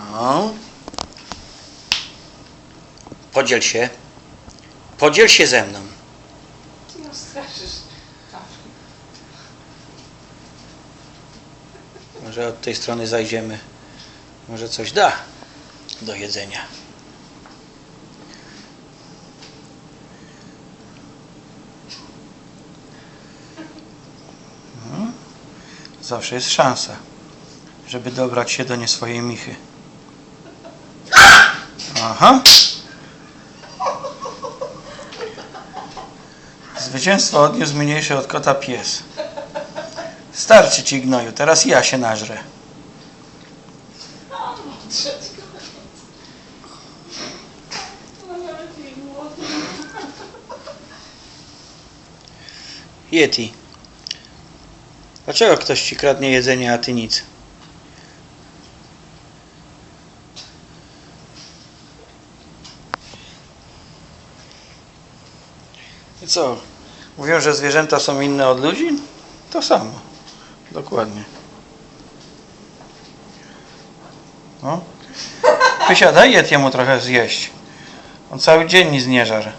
No. Podziel się. Podziel się ze mną. Straszysz. Może od tej strony zajdziemy. Może coś da do jedzenia. No. Zawsze jest szansa, żeby dobrać się do nie swojej michy. Aha. Zwycięstwo odniósł mniejszy od kota pies. Starczy ci gnoju, teraz ja się nażrę. Yeti. Dlaczego ktoś ci kradnie jedzenie, a ty nic? I co? Mówią, że zwierzęta są inne od ludzi? To samo. Dokładnie. No. Pysia, daj Yetiemu trochę zjeść. On cały dzień nic nie żar.